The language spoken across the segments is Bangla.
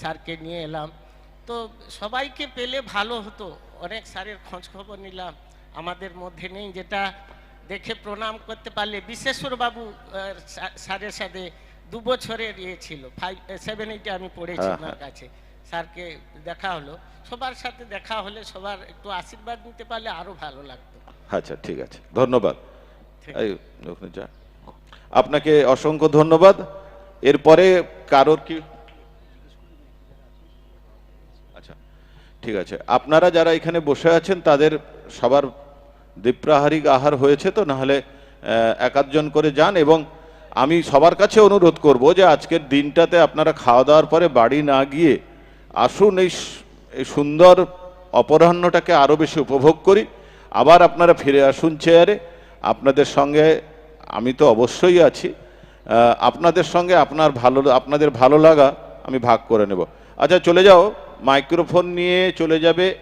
স্যারকে নিয়ে এলাম। তো সবাইকে পেলে ভালো হতো। অনেক স্যারের খোঁজ খবর নিলাম। আমাদের মধ্যে নেই যেটা দেখে প্রণাম করতে পারলে বিশ্বেশ্বর বাবু স্যারের সাথে দু বছরের ইয়ে ছিল। ফাইভ সেভেন এইটে আমি পড়েছি ওনার কাছে। স্যারকে দেখা হলো। সবার সাথে দেখা হলে সবার একটু আশীর্বাদ নিতে পারলে আরও ভালো লাগতো। আচ্ছা ঠিক আছে। ধন্যবাদ। আপনাকে অসংখ্য ধন্যবাদ। এরপরে কারোর কি আচ্ছা ঠিক আছে। আপনারা যারা এখানে বসে আছেন, তাদের সবার দীপ্রাহারিক আহার হয়েছে তো, নাহলে এক আধজন করে যান এবং আমি সবার কাছে অনুরোধ করব যে আজকের দিনটাতে আপনারা খাওয়া দাওয়ার পরে বাড়ি না গিয়ে আসুন, এই সুন্দর অপরাহ্নটাকে আরও বেশি উপভোগ করি। আবার আপনারা ফিরে আসুন চেয়ারে। আপনাদের সঙ্গে আমি তো অবশ্যই আছি। আপনাদের সঙ্গে আপনার ভালো, আপনাদের ভালো লাগা আমি ভাগ করে নেব। আচ্ছা চলে যাও। মাইক্রোফোন নিয়ে চলে যাবে।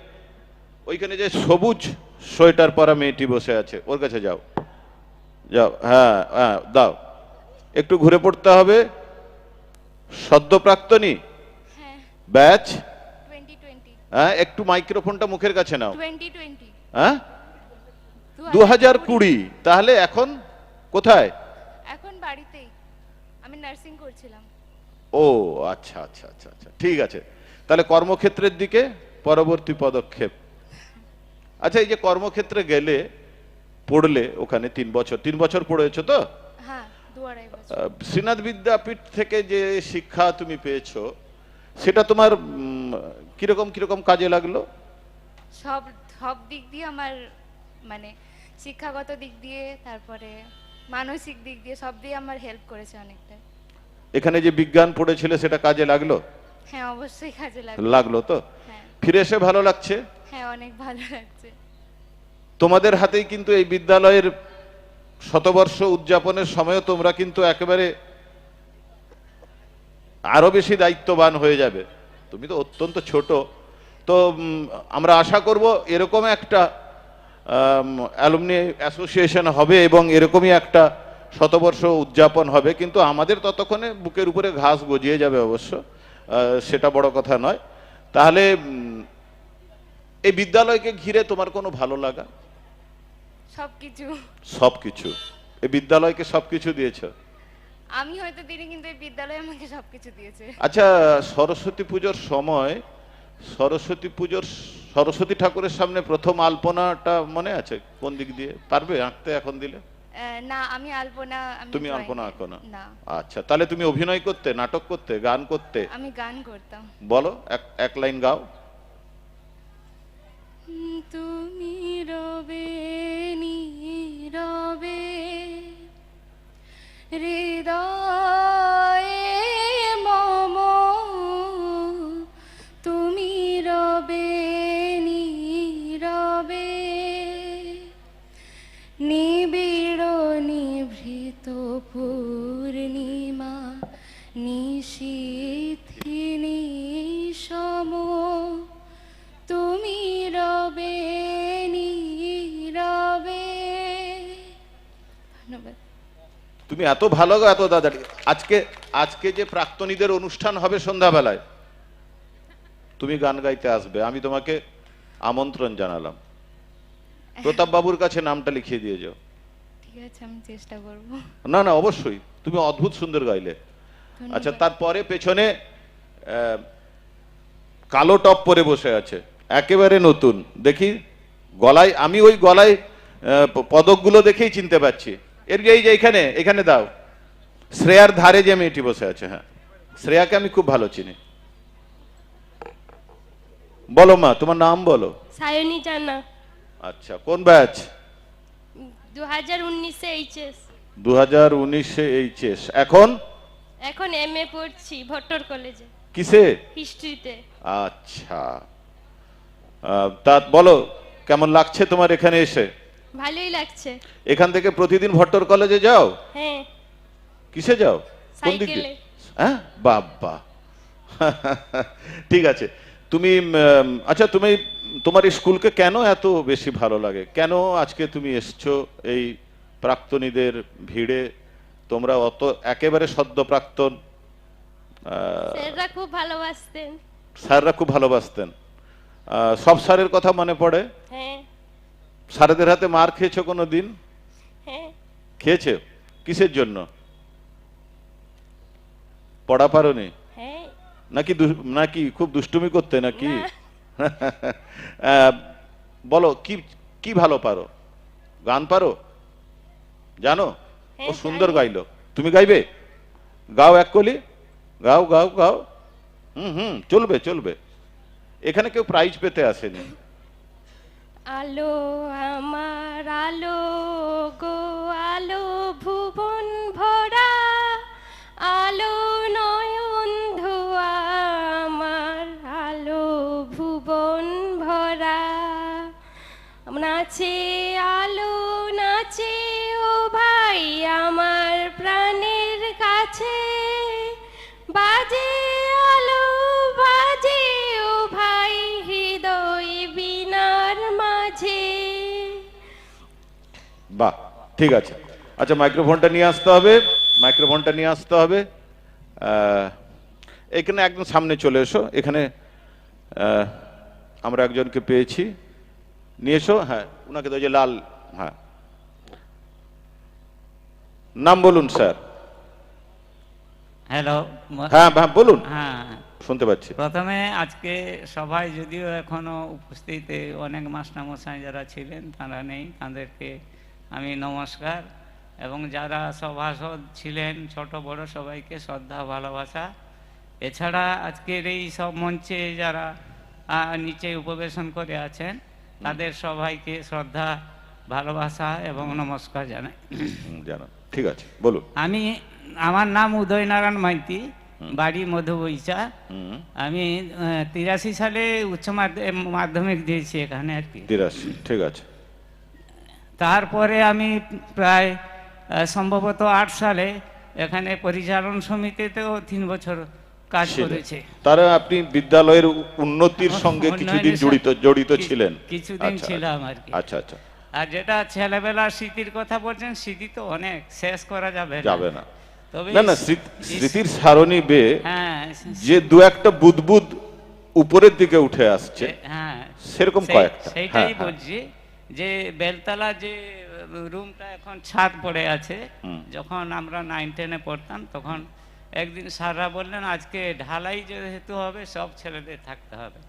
ওইখানে যে সবুজ সোয়েটার পরা মেয়েটি বসে আছে ওর কাছে যাও। যাও হ্যাঁ হ্যাঁ দাও। একটু ঘুরে পড়তে হবে। সদ্য প্রাক্তনী? হ্যাঁ। ব্যাচ? হ্যাঁ একটু মাইক্রোফোনটা মুখের কাছে নাও। হ্যাঁ? দু হাজার কুড়ি। তাহলে এখন কোথায়? এখন বাড়িতেই। আমি নার্সিং করছিলাম। ও আচ্ছা আচ্ছা আচ্ছা আচ্ছা ঠিক আছে। তাহলে কর্মক্ষেত্রের দিকে পরবর্তী পদক্ষেপ। আচ্ছা এই যে কর্মক্ষেত্রে গেলে পড়লে ওখানে তিন বছর তিন বছর পড়েছো তো? হ্যাঁ শ্রীনাথ বিদ্যাপীঠ থেকে যে শিক্ষা তুমি পেয়েছ সেটা তোমার কীরকম কীরকম কাজে লাগল? সব সব দিক দিয়ে আমার মানে শিক্ষাগত দিক দিয়ে তারপরে মানসিক দিক দিয়ে সব দিয়ে আমার হেল্প করেছে অনেকটা। এখানে যে বিজ্ঞান পড়েছিলে সেটা কাজে লাগল? হ্যাঁ অবশ্যই কাজে লাগে লাগল তো? হ্যাঁ। ফিরে এসে ভালো লাগছে? হ্যাঁ অনেক ভালো লাগছে। তোমাদের হাতেই কিন্তু এই বিদ্যালয়ের শতবর্ষ উদযাপনের সময়ও তোমরা কিন্তু একেবারে আরও বেশি দায়িত্ববান হয়ে যাবে। তুমি তো অত্যন্ত ছোট। তো আমরা আশা করব এরকম একটা অ্যালুমনি অ্যাসোসিয়েশন হবে এবং এরকমই একটা শতবর্ষ উদযাপন হবে। কিন্তু আমাদের ততক্ষণে বুকের উপরে ঘাস গজিয়ে যাবে অবশ্য। সেটা বড় কথা নয়। তাহলে এই বিদ্যালয়কে ঘিরে তোমার কোনো ভালো লাগা? সবকিছু। সবকিছু। এই বিদ্যালয়কে সবকিছু দিয়েছ? আমি হয়তো দিনে কিন্তু এই বিদ্যালয় আমাকে সবকিছু দিয়েছে। আচ্ছা সরস্বতী পুজোর সময় সরস্বতী পুজোর সরস্বতী ঠাকুরের সামনে প্রথম আলপনাটা মনে আছে কোন দিক দিয়ে? পারবে আঁকতে এখন দিলে? না আমি আলপনা আমি তুমি আলপনা আঁকো না? না। আচ্ছা তাহলে তুমি অভিনয় করতে নাটক করতে গান করতে? আমি গান করতাম। বলো এক এক লাইন গাও। তুমি রবে নীরবে হৃদয়ে তুমি এত ভালো গো এত দাদাটি আজকে আজকে যে প্রাক্তনীদের অনুষ্ঠান হবে সন্ধ্যাবেলায় তুমি গান গাইতে আসবে। আমি তোমাকে আমন্ত্রণ জানালাম। প্রতাপ বাবুর কাছে নামটা লিখিয়ে দিয়ে যাও। ঠিক আছে আমি চেষ্টা করব। না না অবশ্যই। তুমি অদ্ভুত সুন্দর গাইলে। আচ্ছা তারপরে পেছনে আহ, কালো টপ পরে বসে আছে। একেবারে নতুন। দেখি গলায় আমি ওই গলায় পদকগুলো দেখেই চিনতে পারছি। এর এই যে এখানে এখানে দাও। শ্রেয়ার ধারে যে মেয়েটি বসে আছে হ্যাঁ। শ্রেয়াকে আমি খুব ভালো চিনি। বলো মা তোমার নাম বলো। সায়নী জানা। আচ্ছা কোন ব্যাচ? দু হাজার উনিশে এইচএস। দু হাজার উনিশে এইচএস। এখন? এখন এম এ পড়ছি ভট্টর কলেজে। কিসে? হিস্ট্রিতে। আচ্ছা। তা বলো কেমন লাগছে তোমার এখানে এসে? ভালোই লাগছে। এখান থেকে প্রতিদিন ভট্টর কলেজে যাও? হ্যাঁ। কিসে যাও? কোন দিক দিয়ে। হ্যাঁ? বাবা ঠিক আছে। তুমি আচ্ছা তুমি তোমার এই স্কুলকে কেন এত বেশি ভালো লাগে? কেন আজকে তুমি এসছো এই প্রাক্তনীদের ভিড়ে? তোমরা অত একেবারে সদ্য প্রাক্তন স্যাররা খুব ভালোবাসতেন। স্যাররা খুব ভালোবাসতেন। সব স্যারের কথা মনে পড়ে? হ্যাঁ। স্যারেদের হাতে মার খেয়েছো কোনো দিন হ্যাঁ। খেয়েছে? কিসের জন্য? পড়া পারোনি হ্যাঁ। নাকি নাকি খুব দুষ্টুমি করতে নাকি? বলো কি কি ভালো পারো? গান পারো? জানো? ও হ্যাঁ, সুন্দর গাইলো। তুমি গাইবে? গাও এক কলি। গাও গাও গাও। হুম হুম চলবে চলবে। এখানে কেউ প্রাইজ পেতে আসেনি। আলো, আমার আলো গো, আলো ভুবন ভরা, আলো নয়ন ধোয়া, আমার আলো ভুবন ভরা। নাচে আলো, নাচে ও ভাই, আমার প্রাণের কাছে। বাহ ঠিক আছে। আচ্ছা মাইক্রোফোনটা নিয়ে আসতে হবে মাইক্রোফোনটা নিয়ে আসতে হবে। এখানে একদম সামনে চলে এসো এখানে আমরা একজনকে পেয়েছি। নিয়ে এসো হ্যাঁ ওনাকে তো যে লাল হ্যাঁ। নাম বলুন স্যার। হ্যালো হ্যাঁ হ্যাঁ বলুন। হ্যাঁ। শুনতে পাচ্ছি। প্রথমে আজকে সবাই যদিও এখনও উপস্থিত অনেক মাস্টারমশাই যারা ছিলেন তারা নেই তাদেরকে আমি নমস্কার। এবং যারা সভাসদ ছিলেন ছোট বড় সবাইকে শ্রদ্ধা ভালোবাসা। এছাড়া আজকের এই সব মঞ্চে যারা নিচে উপবেশন করে আছেন তাদের সবাইকে শ্রদ্ধা ভালোবাসা এবং নমস্কার জানাই। ঠিক আছে বলুন। আমি আমার নাম উদয়নারায়ণ মাইতি বাড়ি মধুবইচা হুম। আমি তিরাশি সালে উচ্চ মাধ্য- মাধ্যমিক দিয়েছি এখানে আর কি। তিরাশি ঠিক আছে। তারপরে আমি প্রায় সম্ভবত আট সালে এখানে পরিচালন সমিতিতেও তিন বছর কাজ। করেছে। তারা আপনি বিদ্যালয়ের উন্নতির সঙ্গে কিছুদিন জড়িত জড়িত ছিলেন। কিছুদিন আচ্ছা, ছিলাম আর কি। আচ্ছা আচ্ছা। আর যেটা ছেলেবেলার স্মৃতির কথা বলছেন স্মৃতি তো অনেক শেষ করা যাবে না। যাবে না। তবে না না স্মৃতির সারণী বে হ্যাঁ যে দু একটা বুদবুদ উপরের দিকে উঠে আসছে হ্যাঁ। সেরকম কয়েকটা। সেইটাই হ্যাঁ, হ্যাঁ। বলছি। যে বেলতলা যে রুমটা এখন ছাদ পড়ে আছে যখন আমরা নাইন টেনে পড়তাম তখন একদিন সাররা বললেন আজকে ঢালাই যেহেতু হবে সব ছেলেদের থাকতে হবে।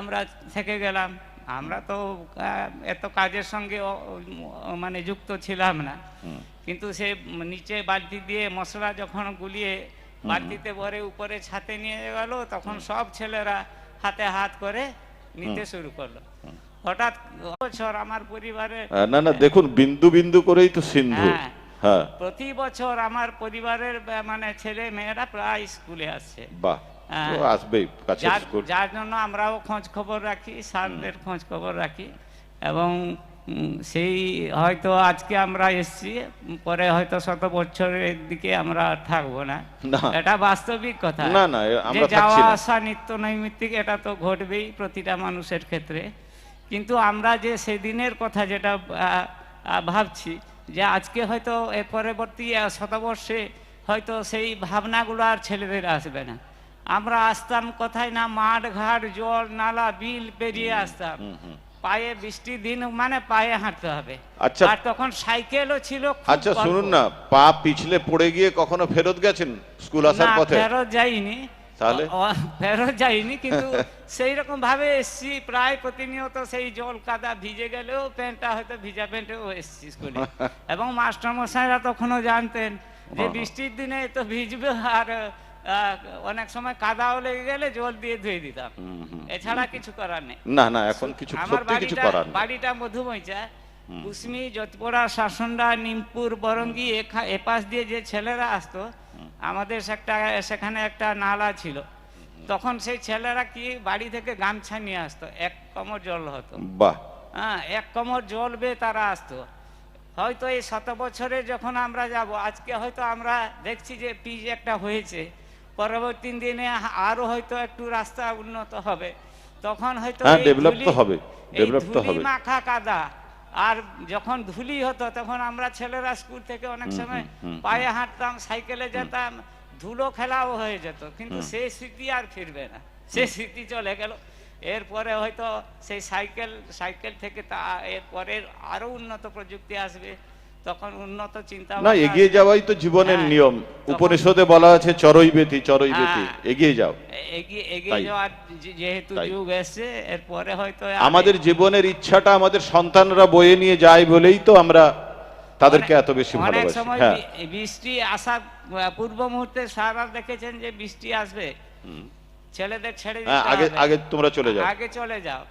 আমরা থেকে গেলাম। আমরা তো এত কাজের সঙ্গে মানে যুক্ত ছিলাম না। কিন্তু সে নিচে বালতি দিয়ে মশলা যখন গুলিয়ে বালতিতে ভরে উপরে ছাতে নিয়ে গেল তখন সব ছেলেরা হাতে হাত করে নিতে শুরু করল। হঠাৎ বছর আমার পরিবারে না না দেখুন বিন্দু বিন্দু করেই তো সিন্ধু। হ্যাঁ। হ্যাঁ। প্রতি বছর আমার পরিবারের মানে ছেলে মেয়েরা প্রায় স্কুলে আসছে বাহ হ্যাঁ। আসবেই যার জন্য আমরাও খোঁজ খবর রাখি স্যারদের খোঁজ খবর রাখি। এবং সেই হয়তো আজকে আমরা এসছি পরে হয়তো শত বছরের দিকে আমরা থাকব না। এটা বাস্তবিক কথা। না, না, যাওয়া আসা নিত্য নৈমিত্তিক এটা তো ঘটবেই প্রতিটা মানুষের ক্ষেত্রে। কিন্তু আমরা যে সেদিনের কথা যেটা ভাবছি যে আজকে হয়তো এর পরবর্তী শতবর্ষে হয়তো সেই ভাবনাগুলো আর ছেলেদের আসবে না। আমরা আসতাম কোথায় না মাঠ ঘাট জল নালা বিল পেরিয়ে আসতাম। পায়ে বৃষ্টির দিন মানে পায়ে হাঁটতে হবে। আচ্ছা। আর তখন সাইকেলও ছিল আচ্ছা শুনুন না পা পিছলে পড়ে গিয়ে কখনো ফেরত গেছেন স্কুল আসার পথে? ফেরত যাইনি। তাহলে? ফেরত যাইনি কিন্তু সেই রকম ভাবে এসছি প্রায় প্রতিনিয়ত সেই জল কাদা ভিজে গেলেও প্যান্টটা হয়তো ভিজা প্যান্টেও এসছি স্কুলে। এবং মাস্টার মশাইরা তখনও জানতেন যে। বৃষ্টির দিনে তো ভিজবে আর অনেক সময় কাদাও লেগে গেলে জল দিয়ে ধুয়ে দিতাম। এছাড়া কিছু করার নেই। না না এখন কিছু আমার বাড়িটা বাড়িটা মধুমৈচা কুসমি যতপড়া শাসনডা নিমপুর বরঙ্গি এপাশ দিয়ে যে ছেলেরা আসতো আমাদের একটা সেখানে একটা নালা ছিল। তখন সেই ছেলেরা কি বাড়ি থেকে গামছা নিয়ে আসতো এক কমর জল হতো। বাহ। হ্যাঁ এক কমর জল বেয়ে তারা আসতো। হয়তো এই শত বছরে যখন আমরা যাব আজকে হয়তো আমরা দেখছি যে পিচ একটা হয়েছে। পরবর্তী দিনে আরও হয়তো একটু রাস্তা উন্নত হবে। তখন হয়তো হ্যাঁ, তো ধুলি- হবে, তো হবে। মাখা কাদা আর যখন ধুলি হতো তখন আমরা ছেলেরা স্কুল থেকে অনেক সময় পায়ে হাঁটতাম সাইকেলে যেতাম ধুলো খেলাও হয়ে যেত কিন্তু। সেই স্মৃতি আর ফিরবে না। সেই স্মৃতি চলে গেল। এরপরে হয়তো সেই সাইকেল সাইকেল থেকে তা এরপরের আরও উন্নত প্রযুক্তি আসবে। তখন উন্নত চিন্তা না এগিয়ে যাওয়াই তো জীবনের হ্যাঁ, নিয়ম। উপনিষদে বলা আছে চরই বেতি চরই বেতি হ্যাঁ। এগিয়ে যাও। এগিয়ে এগিয়ে যাওয়ার যেহেতু যুগ এসছে এরপরে হয়তো আমাদের জীবনের ইচ্ছাটা আমাদের সন্তানরা বয়ে নিয়ে যায় বলেই তো আমরা তাদেরকে এত বেশি ভালোবাসি। হ্যাঁ। বৃষ্টি আসার পূর্ব মুহূর্তে সারা দেখেছেন যে বৃষ্টি আসবে। ছেলেদের ছেড়ে আগে আগে তোমরা চলে যাও। আগে চলে যাও।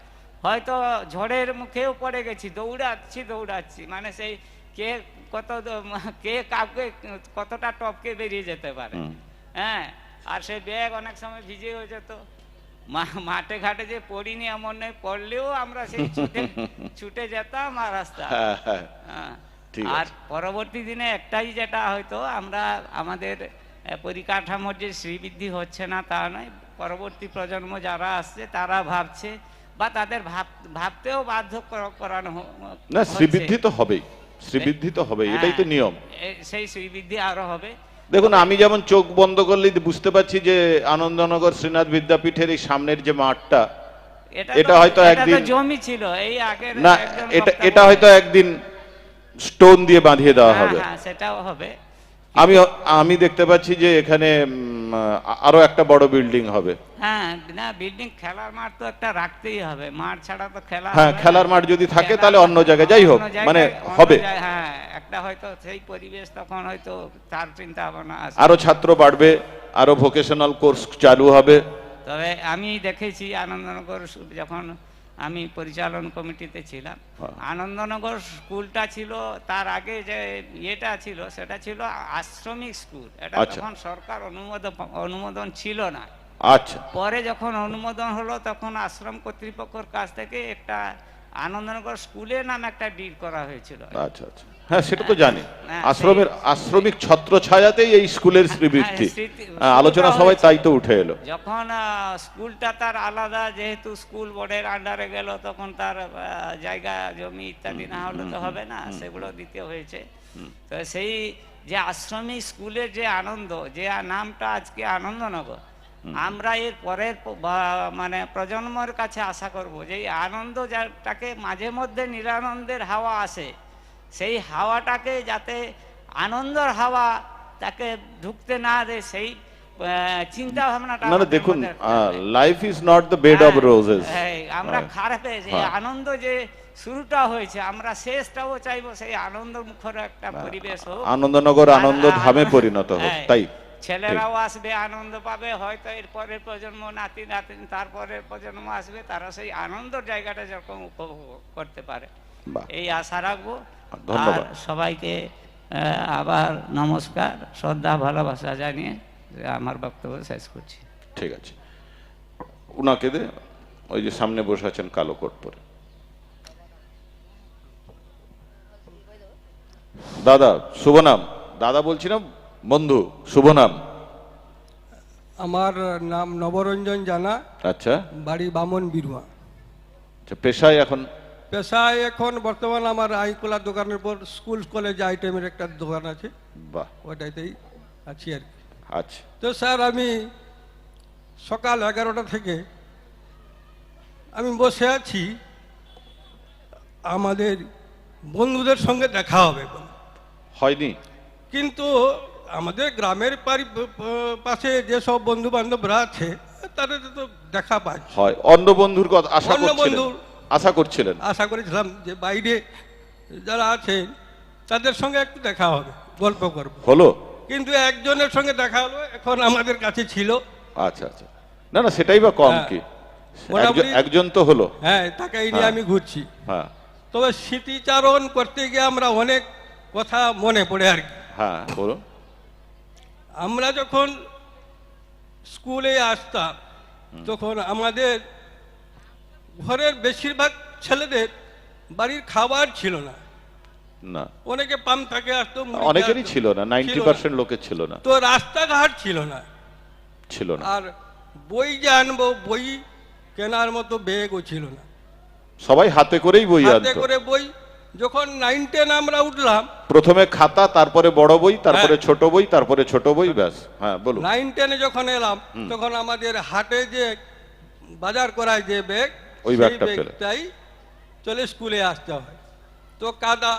হয়তো ঝড়ের মুখেও পড়ে গেছি দৌড়াচ্ছি দৌড়াচ্ছি। মানে সেই কে কত কে কাউকে কতটা টপকে বেরিয়ে যেতে পারে। হ্যাঁ আর সেই ব্যাগ অনেক সময় ভিজে হয়ে যেত। মাঠে ঘাটে যে পড়িনি এমন নেই পড়লেও আমরা সেই ছুটে ছুটে যেতাম আর রাস্তা। হ্যাঁ হ্যাঁ হ্যাঁ। আর পরবর্তী দিনে একটাই যেটা হয়তো আমরা আমাদের পরিকাঠামোর যে শ্রীবৃদ্ধি হচ্ছে না তা নয় পরবর্তী প্রজন্ম যারা আসছে তারা ভাবছে বা তাদের ভাব ভাবতেও বাধ্য করানো না শ্রীবৃদ্ধি তো হবেই। শ্রীবৃদ্ধি তো হবে এটাই তো হ্যাঁ, নিয়ম সেই শ্রীবৃদ্ধি আরও হবে। দেখুন আমি যেমন চোখ বন্ধ করলে বুঝতে পারছি যে আনন্দনগর শ্রীনাথ বিদ্যাপীঠের এই সামনের যে মাঠটা এটা এটা হয়তো একদিন- জমি ছিল এই আগে না এটা এটা হয়তো একদিন স্টোন দিয়ে বাঁধিয়ে দেওয়া হ্যাঁ, হবে। হ্যাঁ সেটাও হবে। আমি আমি দেখতে পাচ্ছি যে এখানে আরও একটা বড় বিল্ডিং হবে। হ্যাঁ না বিল্ডিং খেলার মাঠ তো একটা রাখতেই হবে। মাঠ ছাড়া তো খেলা হ্যাঁ, খেলার মাঠ যদি থাকে তাহলে অন্য জায়গায়, যাই হোক, মানে হবে। হ্যাঁ একটা হয়তো সেই পরিবেশ তখন হয়তো তার চিন্তা ভাবনা আছে। আরও ছাত্র বাড়বে আরও ভোকেশনাল কোর্স চালু হবে। তবে আমি দেখেছি আনন্দনগর যখন আমি পরিচালন কমিটিতে ছিলাম। আনন্দনগর স্কুলটা ছিল তার আগে যে ইয়েটা ছিল সেটা ছিল আশ্রমিক স্কুল। এটা যখন তখন সরকার অনুমোদন অনুমোদন ছিল না। আচ্ছা। পরে যখন অনুমোদন হলো তখন আশ্রম কর্তৃপক্ষের কাছ থেকে একটা আনন্দনগর স্কুলের নাম একটা ডিল করা হয়েছিল। আচ্ছা আচ্ছা। হ্যাঁ সেটা তো জানি। হ্যাঁ, আশ্রমের আশ্রমিক ছত্র ছায়াতেই এই স্কুলের শ্রীবৃদ্ধি হ্যাঁ, হ্যাঁ, আলোচনা সবাই। তাই তো উঠে এলো। যখন স্কুলটা তার আলাদা যেহেতু স্কুল বোর্ডের আন্ডারে গেল তখন তার জায়গা জমি ইত্যাদি না হলে তো হবে না সেগুলো দিতে হয়েছে। তো সেই যে আশ্রমিক স্কুলের যে আনন্দ যে নামটা আজকে আনন্দনগর আমরা এর পরের মানে প্রজন্মের কাছে আশা করব যে আনন্দ যাটাকে মাঝে মধ্যে নিরানন্দের হাওয়া আসে। সেই হাওয়াটাকে যাতে আনন্দর হাওয়া তাকে ঢুকতে না দেয় সেই চিন্তা ভাবনাটা না না দেখুন। Life is not the bed of হ্যাঁ, রোজেস হ্যাঁ, আমরা খারাপে যে। আনন্দ যে শুরুটা হয়েছে আমরা শেষটাও চাইব সেই আনন্দ মুখর একটা পরিবেশ হোক। আনন্দনগর আনন্দ ধামে পরিণত হোক হ্যাঁ, তাই। ছেলেরাও আসবে আনন্দ পাবে হয়তো এর পরের প্রজন্ম নাতি নাতিন তারপরের প্রজন্ম আসবে তারা সেই আনন্দর জায়গাটা যেরকম উপভোগ করতে পারে। এই আশা রাখব। ধন্যবাদ। আর সবাইকে আহ, আবার নমস্কার শ্রদ্ধা ভালোবাসা জানিয়ে আমার বক্তব্য শেষ করছি। ঠিক আছে। উনাকে দে ওই যে সামনে বসে আছেন কালো কোট পরে দাদা শুভ নাম। দাদা বলছি না বন্ধু শুভ নাম। আমার নাম নবরঞ্জন জানা। আচ্ছা। বাড়ি বামন বিরুয়া। আচ্ছা পেশায় এখন পেশায় এখন বর্তমান আমার আইকোলা দোকানের পর স্কুল কলেজ আইটেমের একটা দোকান আছে। বাহ। ওটাতেই আছি আর কি। আচ্ছা। তো স্যার আমি সকাল এগারোটা থেকে আমি বসে আছি। আমাদের বন্ধুদের সঙ্গে দেখা হবে। বলে। হয়নি? কিন্তু আমাদের গ্রামের পাশে যেসব বন্ধু বান্ধবরা আছে তাদের তো দেখা পাই। হয়। অন্য বন্ধুর কথা আশা অন্য বন্ধুর। আশা করছিলেন। আশা করেছিলাম যে বাইরে যারা আছেন তাদের সঙ্গে একটু দেখা হবে গল্প করব। হলো? কিন্তু একজনের সঙ্গে দেখা হলো এখন আমাদের কাছে ছিল। আচ্ছা আচ্ছা। না না সেটাই বা কম হ্যাঁ। কি? একজন তো হলো। হ্যাঁ তাকে নিয়ে হ্যাঁ। আমি ঘুরছি। হ্যাঁ। তবে স্মৃতিচারণ করতে গিয়ে আমরা অনেক কথা মনে পড়ে আর কি। হ্যাঁ বলুন। আমরা যখন স্কুলে আসতাম তখন আমাদের ঘরের বেশিরভাগ ছেলেদের বাড়ির খাবার ছিল না। না। অনেকে পাম থাকে আসতো অনেকেরই ছিল না নাইনটি পার্সেন্ট লোকের ছিল না। তো রাস্তাঘাট ছিল না। ছিল না। আর বই যে আনব বই কেনার মতো ব্যাগও ছিল না। সবাই হাতে করেই বই হাতে করে বই যখন নাইন টেন আমরা উঠলাম প্রথমে খাতা তারপরে বড় বই তারপরে হ্যাঁ। ছোট বই তারপরে ছোট বই ব্যাস। হ্যাঁ বলুন। নাইন টেনে যখন এলাম তখন আমাদের হাটে যে বাজার করায় যে ব্যাগ ওই ব্যাগটা চলে স্কুলে আসতে হয়। তো কাদা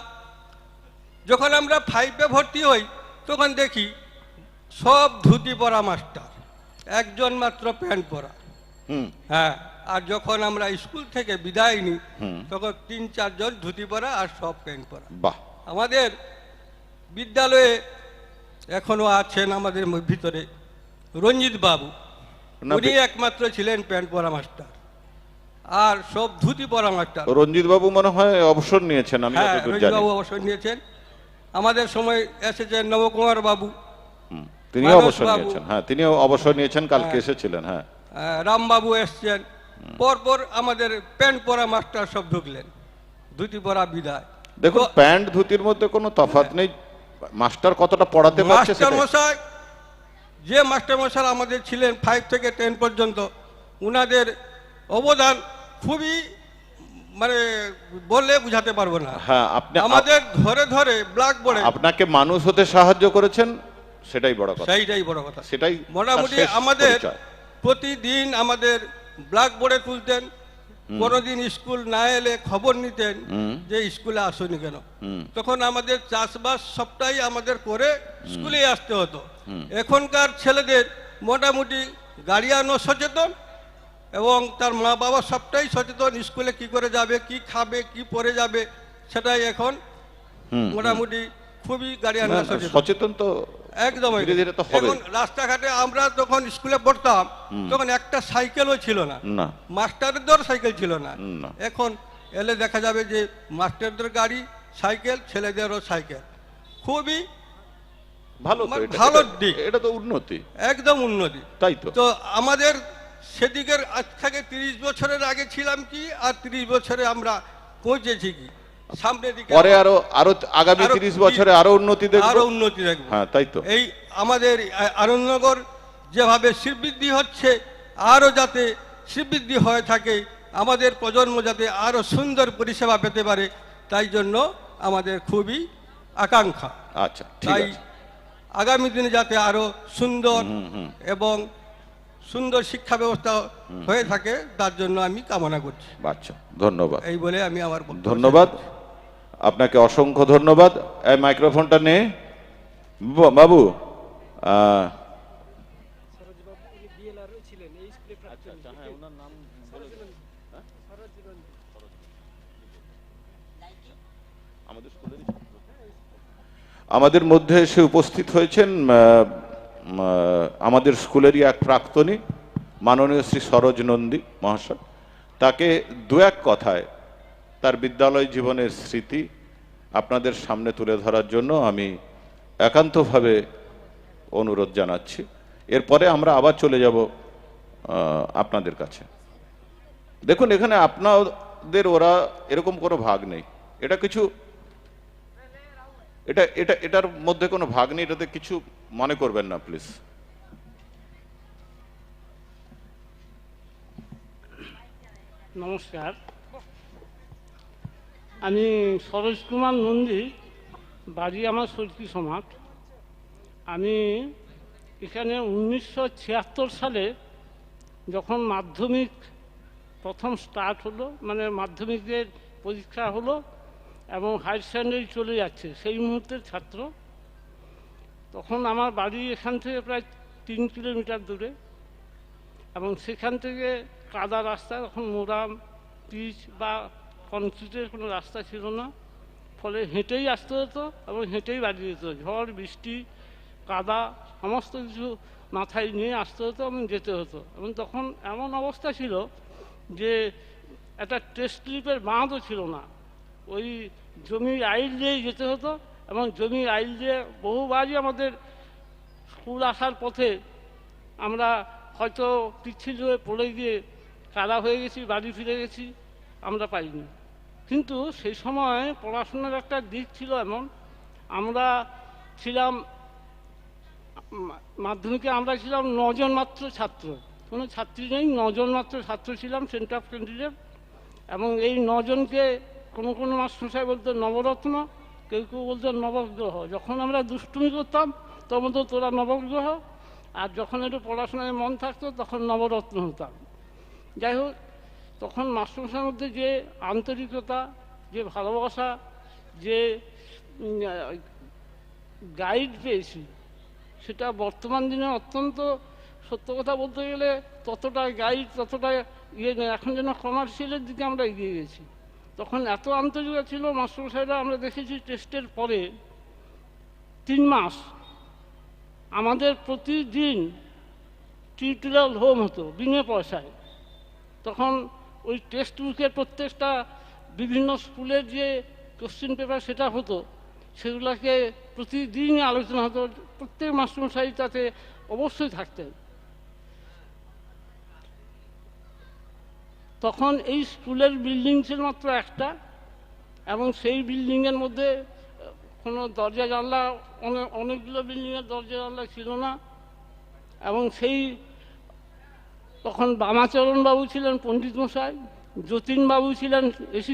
যখন আমরা ফাইভে ভর্তি হই তখন দেখি সব ধুতি পরা মাস্টার একজন মাত্র প্যান্ট পরা। হ্যাঁ আর যখন আমরা স্কুল থেকে বিদায় নিই তখন তিন চারজন ধুতি পরা আর সব প্যান্ট পরা। বাহ। আমাদের বিদ্যালয়ে এখনও আছেন আমাদের ভিতরে রঞ্জিত বাবু। উনি একমাত্র ছিলেন প্যান্ট পরা মাস্টার আর সব ধুতি পরা মাস্টার রঞ্জিত বাবু মনে হয় অবসর নিয়েছেন আমি হ্যাঁ যতদূর রঞ্জিত জানি। বাবু অবসর নিয়েছেন। আমাদের সময় এসেছেন নবকুমার বাবু। তিনিও মানস অবসর বাবু। নিয়েছেন হ্যাঁ তিনিও অবসর নিয়েছেন কালকে এসেছিলেন হ্যাঁ। আহ, রামবাবু এসছেন। পরপর আমাদের প্যান্ট পরা মাস্টার সব ঢুকলেন। ধুতি পরা বিদায় দেখুন তো- প্যান্ট ধুতির মধ্যে কোনো তফাৎ নেই। মাস্টার কতটা পড়াতে পারছে মাস্টার সেটাই। মশাই যে মাস্টার মশাই আমাদের ছিলেন ফাইভ থেকে টেন পর্যন্ত উনাদের অবদান খুবই মানে বললে বুঝাতে পারব না। হ্যাঁ আপনি আমাদের ধরে ধরে ব্ল্যাকবোর্ডে আপনাকে মানুষ হতে সাহায্য করেছেন সেটাই বড় কথা। সেইটাই বড় কথা। সেটাই মোটামুটি আমাদের প্রতিদিন আমাদের ব্ল্যাকবোর্ডে তুলতেন কোনোদিন স্কুল না এলে খবর নিতেন যে স্কুলে আসুনি কেন। তখন আমাদের চাষবাস সবটাই আমাদের করে স্কুলে আসতে হতো। এখনকার ছেলেদের মোটামুটি গার্ডিয়ানও সচেতন এবং তার মা বাবা সবটাই সচেতন স্কুলে কি করে যাবে কি খাবে কি পরে যাবে সেটাই এখন মোটামুটি খুবই গার্ডিয়ানরা সচেতন। তো একদম এখন রাস্তাঘাটে আমরা যখন স্কুলে পড়তাম তখন একটা সাইকেলও ছিল না। মাস্টারদের সাইকেল ছিল না। এখন এলে দেখা যাবে যে মাস্টারদের গাড়ি সাইকেল ছেলেদেরও সাইকেল। খুবই ভালো মানে ভালো দিক। এটা তো উন্নতি। একদম উন্নতি। তাই তো। তো আমাদের সেদিকের আজ থেকে তিরিশ বছরের আগে ছিলাম কি আর তিরিশ বছরে আমরা পৌঁছেছি কি? সামনের দিকে পরে আরও আরও আগামী তিরিশ বছরে আরও উন্নতি দেখব। আরও উন্নতি দেখব। হ্যাঁ তাই তো। এই আমাদের আনন্দনগর যেভাবে শ্রীবৃদ্ধি হচ্ছে আরও যাতে শ্রীবৃদ্ধি হয়ে থাকে আমাদের প্রজন্ম যাতে আরও সুন্দর পরিষেবা পেতে পারে তাই জন্য আমাদের খুবই আকাঙ্ক্ষা। আচ্ছা তাই আগামী দিনে যাতে আরও সুন্দর এবং সুন্দর শিক্ষা ব্যবস্থা হয়ে থাকে তার জন্য আমি কামনা করছি। আচ্ছা ধন্যবাদ। এই বলে আমি আমার ধন্যবাদ। আপনাকে অসংখ্য ধন্যবাদ। এই মাইক্রোফোনটা নে। বাবু আমাদের মধ্যে এসে উপস্থিত হয়েছেন আমাদের স্কুলেরই এক প্রাক্তনী, মাননীয় শ্রী সরোজ নন্দী মহাশয়। তাকে দু এক কথায় তার বিদ্যালয় জীবনের স্মৃতি আপনাদের সামনে তুলে ধরার জন্য আমি একান্তভাবে অনুরোধ জানাচ্ছি। এরপরে আমরা আবার চলে যাব আপনাদের কাছে। দেখুন, এখানে আপনাদের ওরা এরকম কোনো ভাগ নেই। এটা কিছু এটা এটা, এটার মধ্যে কোনো ভাগ নেই এটাতে কিছু মনে করবেন না, প্লিজ। নমস্কার। আমি সরোজ কুমার নন্দী বাড়ি আমার সরকি সমাজ। আমি এখানে উনিশশো ছিয়াত্তর সালে যখন মাধ্যমিক প্রথম স্টার্ট হলো মানে মাধ্যমিকের পরীক্ষা হলো এবং হায়ার সেকেন্ডারি চলে যাচ্ছে। সেই মুহূর্তের ছাত্র, তখন আমার বাড়ি এখান থেকে প্রায় তিন কিলোমিটার দূরে এবং সেখান থেকে কাদা রাস্তা, তখন মোরাম পিচ বা কনক্রিটের কোনো রাস্তা ছিল না। ফলে হেঁটেই আসতে হতো এবং হেঁটেই বাড়ি যেতে ঝড়, বৃষ্টি, কাদা, সমস্ত কিছু মাথায় নিয়ে আসতে হতো এবং যেতে হতো। এবং তখন এমন অবস্থা ছিল যে, একটা টেস্ট স্লিপের বাঁধও ছিল না। ওই জমি আইল দিয়েই যেতে হতো এবং জমি আইল দিয়ে বহুবারই আমাদের স্কুল আসার পথে আমরা হয়তো পিচ্ছিল হয়ে পড়ে গিয়ে কাদা হয়ে গেছি, বাড়ি ফিরে গেছি, আমরা পাইনি। কিন্তু সেই সময় পড়াশোনার একটা দিক ছিল এমন, আমরা ছিলাম, মাধ্যমিকে আমরা ছিলাম নজন মাত্র ছাত্র। কোনো ছাত্রী নেই, নজন মাত্র ছাত্র ছিলাম সেন্টার অফ ক্যান্ডিডেট এবং এই নজনকে কোনো কোনো মাস্টারমশাই বলতেন নবরত্ন কেউ কেউ বলতেন নবগ্রহ যখন আমরা দুষ্টুমি করতাম, তখন তো তোরা নবগ্রহ। আর যখন একটু পড়াশোনায় মন থাকতো, তখন নবরত্ন হতাম। যাই হোক, তখন মাস্টারমশাইয়ের মধ্যে যে আন্তরিকতা, যে ভালোবাসা, যে গাইড পেয়েছি, সেটা বর্তমান দিনে অত্যন্ত সত্য কথা বলতে গেলে ততটা গাইড ততটা ইয়ে এখন যেন কমার্শিয়ালের দিকে আমরা এগিয়ে গেছি। তখন এত আন্তরিকতা ছিল মাস্টারমশাইরা আমরা দেখেছি টেস্টের পরে তিন মাস আমাদের প্রতিদিন টিউটোরিয়াল হোম হতো বিনা পয়সায়। তখন ওই টেক্সট বুকের প্রত্যেকটা বিভিন্ন স্কুলের যে কোশ্চেন পেপার সেটা হতো, সেগুলোকে প্রতিদিন আলোচনা হতো, প্রত্যেক মাস্টারমশাই তাতে অবশ্যই থাকতেন। তখন এই স্কুলের বিল্ডিং ছিল মাত্র একটা এবং সেই বিল্ডিংয়ের মধ্যে কোনো দরজা জানলা অনেক অনেকগুলো বিল্ডিংয়ের দরজা জানলা ছিল না এবং সেই তখন বামাচরণবাবু ছিলেন পণ্ডিত মশাই যতীন বাবু ছিলেন, এসি